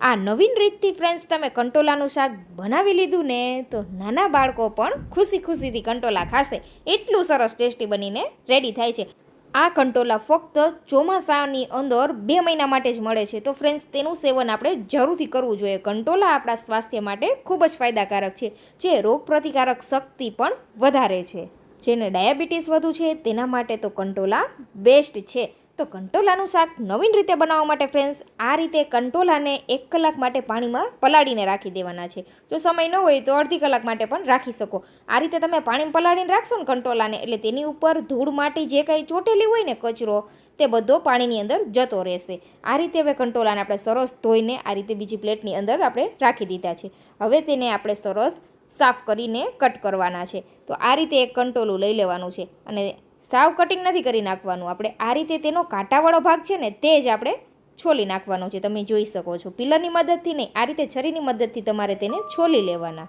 આ નવીન રીતથી ફ્રેન્ડ્સ તમે કંટોલાનું શાક બનાવી લીધું ને, તો નાના બાળકો પણ ખુશી ખુશીથી કંટોલા ખાશે. એટલું સરસ ટેસ્ટી બનીને રેડી થાય છે. આ કંટોલા ફક્ત ચોમાસાની અંદર બે મહિના માટે જ મળે છે. તો ફ્રેન્ડ્સ તેનું સેવન આપણે જરૂરથી કરવું જોઈએ. કંટોલા આપણા સ્વાસ્થ્ય માટે ખૂબ જ ફાયદાકારક છે, જે રોગપ્રતિકારક શક્તિ પણ વધારે છે. જેને ડાયાબિટીસ વધુ છે, તેના માટે તો કંટોલા બેસ્ટ છે. તો કંટોલાનું શાક નવીન રીતે બનાવવા માટે ફ્રેન્ડ્સ આ રીતે કંટોલાને એક કલાક માટે પાણીમાં પલાળીને રાખી દેવાના છે. જો સમય ન હોય તો અડધી કલાક માટે પણ રાખી શકો. આ રીતે તમે પાણીમાં પલાળીને રાખશો ને કંટોલાને, એટલે તેની ઉપર ધૂળ માટી જે કંઈ ચોટેલી હોય ને કચરો, તે બધો પાણીની અંદર જતો રહેશે. આ રીતે હવે કંટોલાને આપણે સરસ ધોઈને આ રીતે બીજી પ્લેટની અંદર આપણે રાખી દીધા છે. હવે તેને આપણે સરસ સાફ કરીને કટ કરવાના છે. તો આ રીતે એક કંટોલું લઈ લેવાનું છે અને સાવ કટિંગ નથી કરી નાખવાનું. આપણે આ રીતે તેનો કાંટાવાળો ભાગ છે ને, તે જ આપણે છોલી નાખવાનો છે. તમે જોઈ શકો છો. પિલરની મદદથી નહીં, આ રીતે છરીની મદદથી તમારે તેને છોલી લેવાના.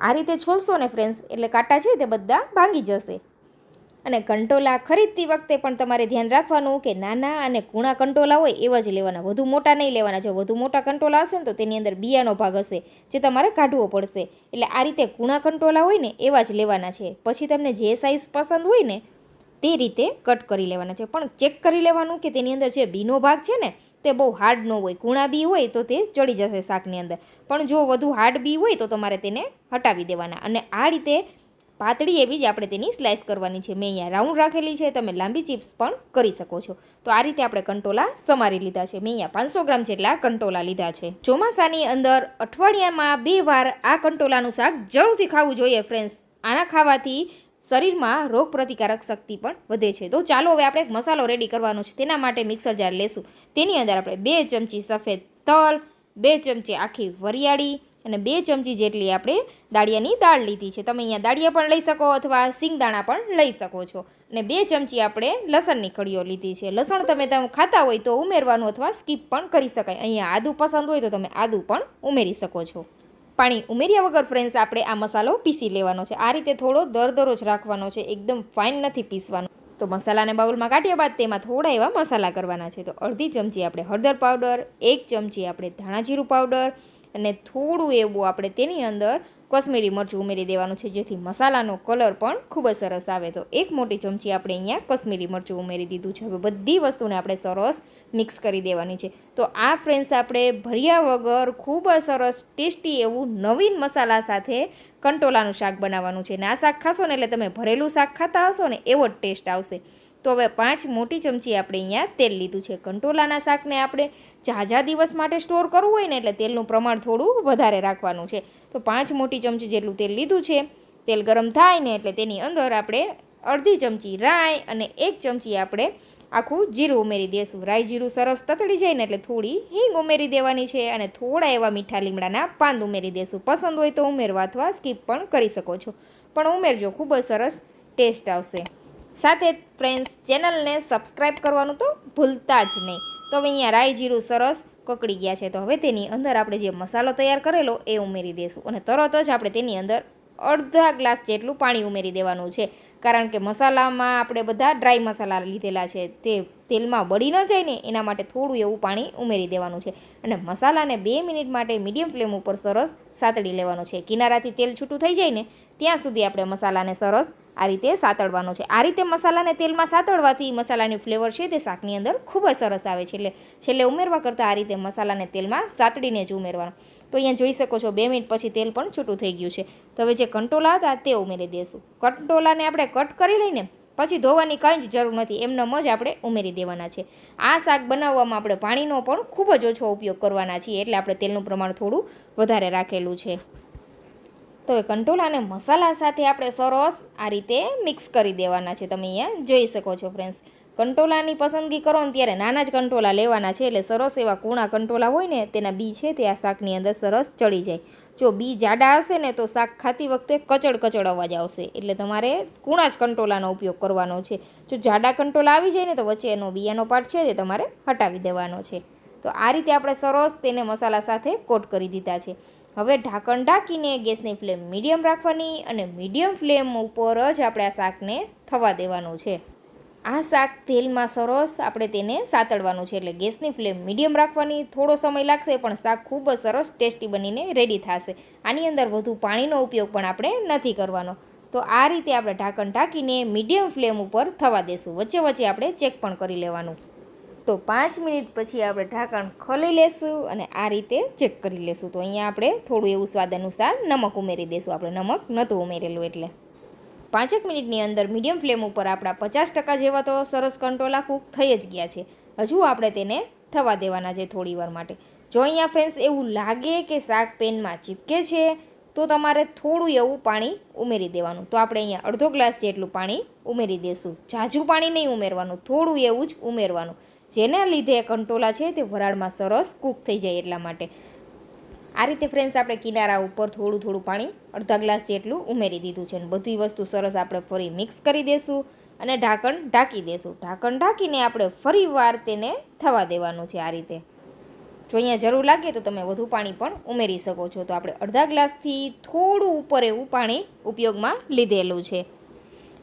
આ રીતે છોલશો ને ફ્રેન્ડ્સ એટલે કાંટા છે તે બધા ભાંગી જશે. અને કંટોલા ખરીદતી વખતે પણ તમારે ધ્યાન રાખવાનું કે નાના અને કૂણા કંટોલા હોય એવા જ લેવાના. વધુ મોટા નહીં લેવાના. જો વધુ મોટા કંટોલા હશે ને, તો તેની અંદર બિયાનો ભાગ હશે, જે તમારે કાઢવો પડશે. એટલે આ રીતે કૂણા કંટોલા હોય ને, એવા જ લેવાના છે. પછી તમને જે સાઇઝ પસંદ હોય ને તે રીતે કટ કરી લેવાના છે. પણ ચેક કરી લેવાનું કે તેની અંદર જે બીનો ભાગ છે ને, તે બહુ હાર્ડ ન હોય. કૂણા બી હોય તો તે ચડી જશે શાકની અંદર. પણ જો વધુ હાર્ડ બી હોય તો તમારે તેને હટાવી દેવાના. અને આ રીતે પાતળી એવી જ આપણે તેની સ્લાઇસ કરવાની છે. મેં અહીંયા રાઉન્ડ રાખેલી છે. તમે લાંબી ચિપ્સ પણ કરી શકો છો. તો આ રીતે આપણે કંટોલા સમારી લીધા છે. મેં અહીંયા પાંચસો ગ્રામ જેટલા કંટોલા લીધા છે. ચોમાસાની અંદર અઠવાડિયામાં બે વાર આ કંટોલાનું શાક જરૂરથી ખાવું જોઈએ ફ્રેન્ડ્સ આના ખાવાથી શરીરમાં રોગ પ્રતિકારક શક્તિ પણ વધે છે. તો ચાલો હવે આપણે એક મસાલો રેડી કરવાનો છે. તેના માટે મિક્સર જાર લેશું. તેની અંદર આપણે બે ચમચી સફેદ તલ, બે ચમચી આખી વરિયાળી અને બે ચમચી જેટલી આપણે દાળિયાની દાળ લીધી છે. તમે અહીંયા દાળિયા પણ લઈ શકો અથવા સિંગદાણા પણ લઈ શકો છો. અને બે ચમચી આપણે લસણની કળીઓ લીધી છે. લસણ તમે તમે ખાતા હોય તો ઉમેરવાનું અથવા સ્કીપ પણ કરી શકાય. અહીંયા આદું પસંદ હોય તો તમે આદું પણ ઉમેરી શકો છો. પાણી ઉમેર્યા વગર ફ્રેન્ડ્સ આપણે આ મસાલો પીસી લેવાનો છે. આ રીતે થોડો દરદરો જ રાખવાનો છે, એકદમ ફાઇન નથી પીસવાનો. તો મસાલાને બાઉલમાં કાઢ્યા બાદ તેમાં થોડા એવા મસાલા કરવાના છે. તો અડધી ચમચી આપણે હળદર પાવડર એક ચમચી આપણે ધાણા જીરું પાવડર અને થોડું એવું આપણે તેની અંદર કશ્મીરી મરચું ઉમેરી દેવાનું છે, જેથી મસાલાનો કલર પણ ખૂબ જ સરસ આવે. તો એક મોટી ચમચી આપણે અહીંયા કશ્મીરી મરચું ઉમેરી દીધું છે. હવે બધી વસ્તુને આપણે સરસ મિક્સ કરી દેવાની છે. તો આ ફ્રેન્ડ્સ આપણે ભર્યા વગર ખૂબ જ સરસ ટેસ્ટી એવું નવીન મસાલા સાથે કંટોલાનું શાક બનાવવાનું છે. ને આ શાક ખાશો ને એટલે તમે ભરેલું શાક ખાતા હશો ને એવો જ ટેસ્ટ આવશે. તો હવે પાંચ મોટી ચમચી આપણે અહીંયા તેલ લીધું છે. કંટોલાના શાકને આપણે ઝાઝા દિવસ માટે સ્ટોર કરવું હોય ને એટલે તેલનું પ્રમાણ થોડું વધારે રાખવાનું છે. તો પાંચ મોટી ચમચી જેટલું તેલ લીધું છે, તેલ ગરમ થાય ને એટલે તેની અંદર આપણે અડધી ચમચી રાઈ અને એક ચમચી આપણે આખું જીરું ઉમેરી દઈશું રાઈ જીરું સરસ તતડી જાય ને એટલે થોડી હિંગ ઉમેરી દેવાની છે અને થોડા એવા મીઠા લીમડાના પાન ઉમેરી દઈશું પસંદ હોય તો ઉમેરવા અથવા સ્કીપ પણ કરી શકો છો. પણ ઉમેરજો, ખૂબ જ સરસ ટેસ્ટ આવશે. સાથે ફ્રેન્ડ્સ ચેનલને સબસ્ક્રાઈબ કરવાનું તો ભૂલતા જ નહીં. તો હવે અહીંયા રાઈ જીરું સરસ કકડી ગયા છે. તો હવે તેની અંદર આપણે જે મસાલો તૈયાર કરેલો એ ઉમેરી દઈશું અને તરત જ આપણે તેની અંદર અડધા ગ્લાસ જેટલું પાણી ઉમેરી દેવાનું છે. કારણ કે મસાલામાં આપણે બધા ડ્રાય મસાલા લીધેલા છે. તે તેલમાં બળી ન જાય ને એના માટે થોડું એવું પાણી ઉમેરી દેવાનું છે. અને મસાલાને બે મિનિટ માટે મીડિયમ ફ્લેમ ઉપર સરસ સાતડી લેવાનો છે. કિનારાથી તેલ છૂટું થઈ જાય ને ત્યાં સુધી આપણે મસાલાને સરસ આ રીતે સાતળવાનો છે. આ રીતે મસાલાને તેલમાં સાતળવાથી મસાલાની ફ્લેવર છે તે શાકની અંદર ખૂબ જ સરસ આવે છે. એટલે છેલ્લે ઉમેરવા કરતાં આ રીતે મસાલાને તેલમાં સાતળીને જ ઉમેરવાનો. તો અહીંયા જોઈ શકો છો, બે મિનિટ પછી તેલ પણ છૂટું થઈ ગયું છે. તો હવે જે કંટોલા હતા તે ઉમેરી દઈશું. કંટોલાને આપણે કટ કરી લઈને પછી ધોવાની કંઈ જ જરૂર નથી, એમનેમ જ આપણે ઉમેરી દેવાના છે. આ શાક બનાવવામાં આપણે પાણીનો પણ ખૂબ જ ઓછો ઉપયોગ કરવાના છીએ, એટલે આપણે તેલનું પ્રમાણ થોડું વધારે રાખેલું છે. તો એ કંટોલાને મસાલા સાથે આપણે સરસ આ રીતે મિક્સ કરી દેવાના છે તમે અહીંયા જોઈ શકો છો ફ્રેન્ડ્સ કંટોલાની પસંદગી કરો ને ત્યારે નાના જ કંટોલા લેવાના છે એટલે સરસ એવા કૂણા કંટોલા હોય ને તેના બી છે તે આ શાકની અંદર સરસ ચડી જાય. જો બી જાડા હશે ને તો શાક ખાતી વખતે કચડ કચડ અવાજ આવશે. એટલે તમારે કૂણા જ કંટોલાનો ઉપયોગ કરવાનો છે. જો જાડા કંટોલા આવી જાય ને તો વચ્ચે એનો બિયાનો પાર્ટ છે તે તમારે હટાવી દેવાનો છે. તો આ રીતે આપણે સરસ તેને મસાલા સાથે કોટ કરી દીધા છે. હવે ઢાંકણ ઢાંકીને ગેસની ફ્લેમ મીડિયમ રાખવાની અને મીડિયમ ફ્લેમ ઉપર જ આપણે આ શાકને થવા દેવાનું છે. આ શાક તેલમાં સરસ આપણે તેને સાતળવાનું છે એટલે ગેસની ફ્લેમ મીડિયમ રાખવાની. થોડો સમય લાગશે પણ શાક ખૂબ જ સરસ ટેસ્ટી બનીને રેડી થશે. આની અંદર વધુ પાણીનો ઉપયોગ પણ આપણે નથી કરવાનો. તો આ રીતે આપણે ઢાંકણ ઢાંકીને મીડિયમ ફ્લેમ ઉપર થવા દેશું. વચ્ચે વચ્ચે આપણે ચેક પણ કરી લેવાનું. તો પાંચ મિનિટ પછી આપણે ઢાંકણ ખોલી લેશું અને આ રીતે ચેક કરી લેશું. તો અહીંયા આપણે થોડું એવું સ્વાદ અનુસાર નમક ઉમેરી દઈશું આપણે નમક નહોતું ઉમેરેલું એટલે. પાંચેક મિનિટની અંદર મીડિયમ ફ્લેમ ઉપર આપણા પચાસ ટકા જેવા તો સરસ કંટોલા કૂક થઈ જ ગયા છે. હજુ આપણે તેને થવા દેવાના છે થોડી વાર માટે. જો અહીંયા ફ્રેન્ડ્સ એવું લાગે કે શાક પેનમાં ચીપકે છે, તો તમારે થોડું એવું પાણી ઉમેરી દેવાનું. તો આપણે અહીંયા અડધો ગ્લાસ જેટલું પાણી ઉમેરી દઈશું ઝાઝું પાણી નહીં ઉમેરવાનું, થોડું એવું જ ઉમેરવાનું. જેના લીધે કંટોલા છે તે વરાળમાં સરસ કૂક થઈ જાય એટલા માટે. આ રીતે ફ્રેન્ડ્સ આપણે કિનારા ઉપર થોડું થોડું પાણી અડધા ગ્લાસ જેટલું ઉમેરી દીધું છે અને બધી વસ્તુ સરસ આપણે ફરી મિક્સ કરી દઈશું અને ઢાંકણ ઢાંકી દઈશું ઢાંકણ ઢાંકીને આપણે ફરી વાર તેને થવા દેવાનું છે આ રીતે. જો અહીંયા જરૂર લાગે તો તમે વધુ પાણી પણ ઉમેરી શકો છો. તો આપણે અડધા ગ્લાસથી થોડું ઉપર એવું પાણી ઉપયોગમાં લીધેલું છે.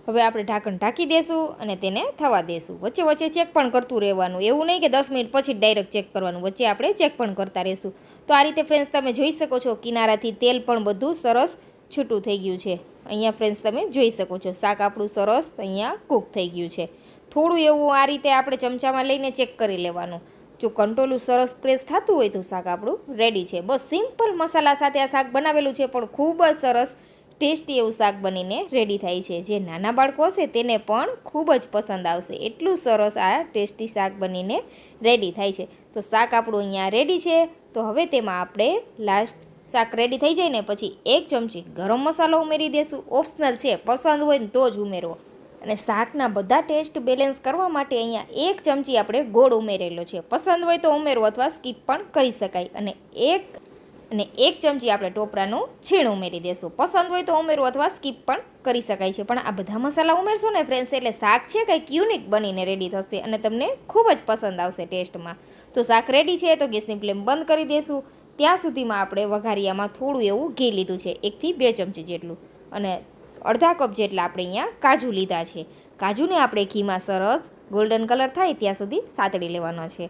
હવે આપણે ઢાંકણ ઢાંકી દેશું અને તેને થવા દેશું. વચ્ચે વચ્ચે ચેક પણ કરતું રહેવાનું. એવું નહીં કે દસ મિનિટ પછી ડાયરેક્ટ ચેક કરવાનું. વચ્ચે આપણે ચેક પણ કરતા રહેશું. તો આ રીતે ફ્રેન્ડ્સ તમે જોઈ શકો છો, કિનારાથી તેલ પણ બધું સરસ છૂટું થઈ ગયું છે. અહીંયા ફ્રેન્ડ્સ તમે જોઈ શકો છો, શાક આપણું સરસ અહીંયા કૂક થઈ ગયું છે. થોડું એવું આ રીતે આપણે ચમચામાં લઈને ચેક કરી લેવાનું. જો કંટોલું સરસ પ્રેસ થતું હોય તો શાક આપણું રેડી છે. બસ સિમ્પલ મસાલા સાથે આ શાક બનાવેલું છે, પણ ખૂબ જ સરસ ટેસ્ટી એવું શાક બનીને રેડી થાય છે. જે નાના બાળકો હશે તેને પણ ખૂબ જ પસંદ આવશે. એટલું સરસ આ ટેસ્ટી શાક બનીને રેડી થાય છે. તો શાક આપણું અહીંયા રેડી છે. તો હવે તેમાં આપણે લાસ્ટ શાક રેડી થઈ જાય ને પછી એક ચમચી ગરમ મસાલો ઉમેરી દેશું. ઓપ્શનલ છે. પસંદ હોય ને તો જ ઉમેરવો. અને શાકના બધા ટેસ્ટ બેલેન્સ કરવા માટે અહીંયા એક ચમચી આપણે ગોળ ઉમેરેલો છે. પસંદ હોય તો ઉમેરવો અથવા સ્કીપ પણ કરી શકાય. અને એક અને એક ચમચી આપણે ટોપરાનું છીણ ઉમેરી દેશું. પસંદ હોય તો ઉમેરવું અથવા સ્કીપ પણ કરી શકાય છે. પણ આ બધા મસાલા ઉમેરશો ને ફ્રેન્ડ્સ એટલે શાક છે કંઈક યુનિક બનીને રેડી થશે અને તમને ખૂબ જ પસંદ આવશે ટેસ્ટમાં તો શાક રેડી છે તો ગેસની ફ્લેમ બંધ કરી દેશું. ત્યાં સુધીમાં આપણે વઘારિયામાં થોડું એવું ઘી લીધું છે. એકથી બે ચમચી જેટલું. અને અડધા કપ જેટલા આપણે અહીંયા કાજુ લીધા છે. કાજુને આપણે ઘીમાં સરસ ગોલ્ડન કલર થાય ત્યાં સુધી સાતળી લેવાનો છે.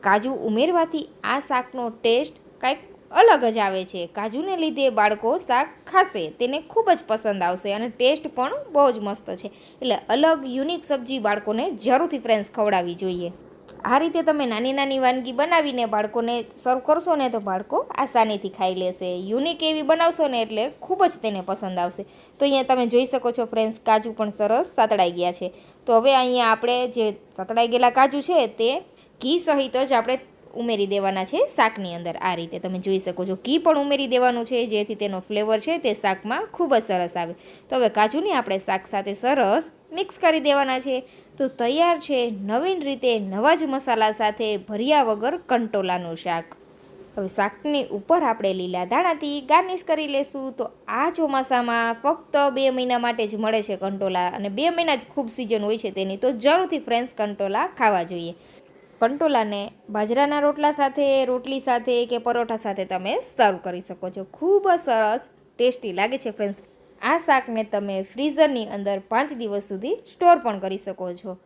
કાજુ ઉમેરવાથી આ શાકનો ટેસ્ટ કાંઈક અલગ જ આવે છે. કાજુને લીધે બાળકો શાક ખાશે, તેને ખૂબ જ પસંદ આવશે અને ટેસ્ટ પણ બહુ જ મસ્ત છે. એટલે અલગ, યુનિક સબ્જી બાળકોને જરૂરથી ફ્રેન્ડ્સ ખવડાવવી જોઈએ. આ રીતે તમે નાની નાની વાનગી બનાવીને બાળકોને સર્વ કરશો ને તો બાળકો આસાનીથી ખાઈ લેશે. યુનિક એવી બનાવશો ને એટલે ખૂબ જ તેને પસંદ આવશે. તો અહીંયા તમે જોઈ શકો છો ફ્રેન્ડ્સ કાજુ પણ સરસ સાતળાઈ ગયા છે. તો હવે અહીંયા આપણે જે સતડાઈ ગયેલા કાજુ છે તે ઘી સહિત જ આપણે ઉમેરી દેવાના છે શાકની અંદર. આ રીતે તમે જોઈ શકો છો ઘી પણ ઉમેરી દેવાનું છે, જેથી તેનો ફ્લેવર છે તે શાકમાં ખૂબ જ સરસ આવે. તો હવે કાજુને આપણે શાક સાથે સરસ મિક્સ કરી દેવાના છે. તો તૈયાર છે નવીન રીતે નવા જ મસાલા સાથે ભર્યા વગર કંટોલાનું શાક. હવે શાકની ઉપર આપણે લીલા દાણાથી ગાર્નિશ કરી લેશું. તો આ ચોમાસામાં ફક્ત બે મહિના માટે જ મળે છે કંટોલા અને બે મહિના જ ખૂબ સિઝન હોય છે તેની. તો જરૂરથી ફ્રેન્ડ્સ કંટોલા ખાવા જોઈએ. કંટોલાને બાજરાના રોટલા સાથે, રોટલી સાથે કે પરોઠા સાથે તમે સર્વ કરી શકો છો. ખૂબ જ સરસ, ટેસ્ટી લાગે છે ફ્રેન્ડ્સ આ શાકને તમે ફ્રીઝરની અંદર પાંચ દિવસ સુધી સ્ટોર પણ કરી શકો છો.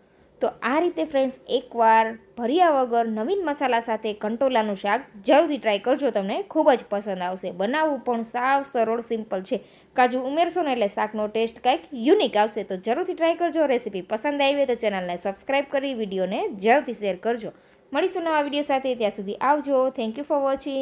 તો આ રીતે ફ્રેન્ડ્સ એકવાર ભર્યા વગર નવીન મસાલા સાથે કંટોલાનું શાક જરૂરથી ટ્રાય કરજો, તમને ખૂબ જ પસંદ આવશે. બનાવવું પણ સાવ સરળ સિમ્પલ છે. કાજુ ઉમેરશો ને એટલે શાકનો ટેસ્ટ કંઈક યુનિક આવશે. તો જરૂરથી ટ્રાય કરજો. રેસીપી પસંદ આવી હોય તો ચેનલને સબસ્ક્રાઈબ કરી, વિડીયોને જરૂરથી શેર કરજો. મળીશું નવા વીડિયો સાથે. ત્યાં સુધી આવજો. Thank you for watching